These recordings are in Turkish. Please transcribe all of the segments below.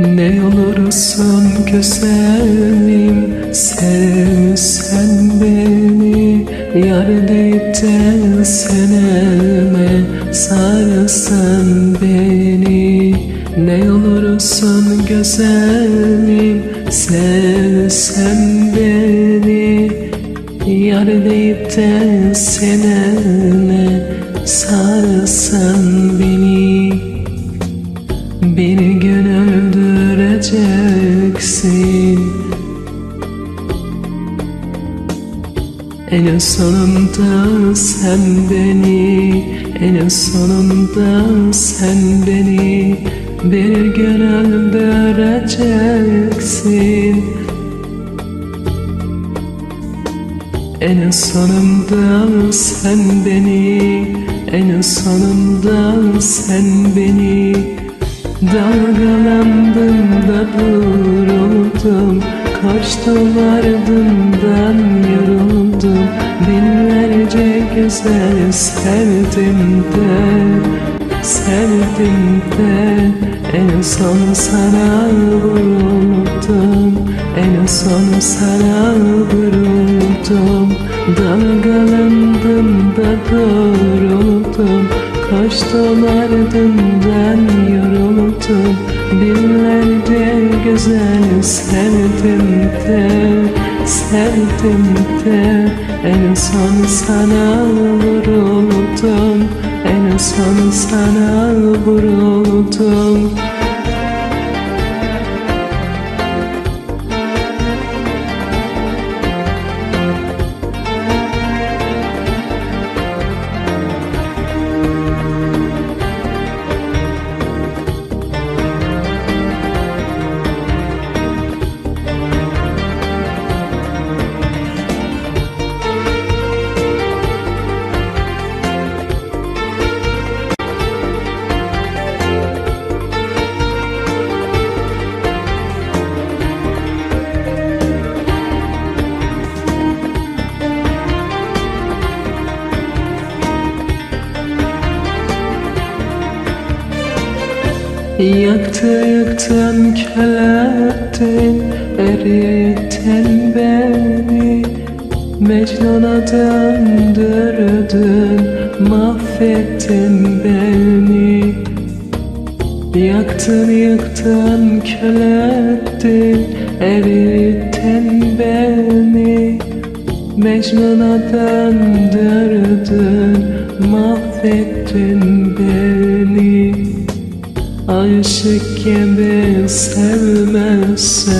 Ne olursun güzelim Sevsen beni. Yar deyip de seneme Sarsan beni. Ne olursun güzelim Sevsen beni. Yar deyip de seneme Sarsan beni. Bir gün öldüreceksin En sonunda sen beni En sonunda sen beni Bir gün öldüreceksin En sonunda sen beni En sonunda sen beni Dalgalandım da duruldum Koştum ardından yoruldum. Binlerce güzel sevdim de Sevdim de. En son sana vuruldum. En son sana vuruldum. Dalgalandım da duruldum Koştum ardından yoruldum Binlerce güzel sevdim de Sevdim de. En son sana vuruldum En son sana vuruldum Yaktı yaktın kölettin Erittin beni. Mecnun'a döndürdün Mahvettin beni. Yaktın yaktın kölettin Erittin beni. Mecnun'a döndürdün Mahvettin beni Aşık gibi sevmezsen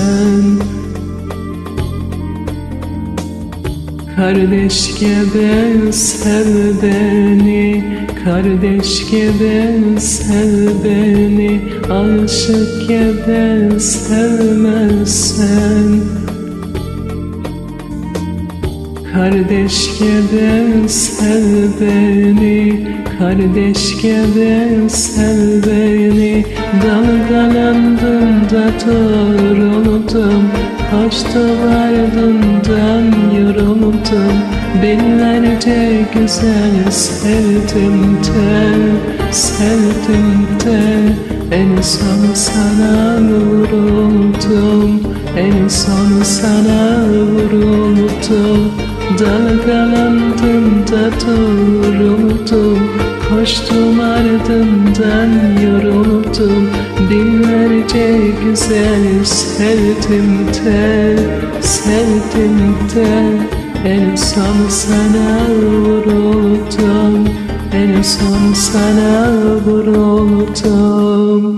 Kardeş gibi sev beni Kardeş gibi sev beni. Aşık gibi sevmezsen Kardeş gibi sev beni Kardeş gibi sev beni Dalgalandım da doğruldum Koştum ardından yoruldum Binlerce güzel sevdim de Sevdim de. En son sana vuruldum En son sana vuruldum Dalgalandım da doğruldum Koştum ardından yoruldum. Binlerce güzel sevdim de Sevdim de. En son sana vuruldum En son sana vuruldum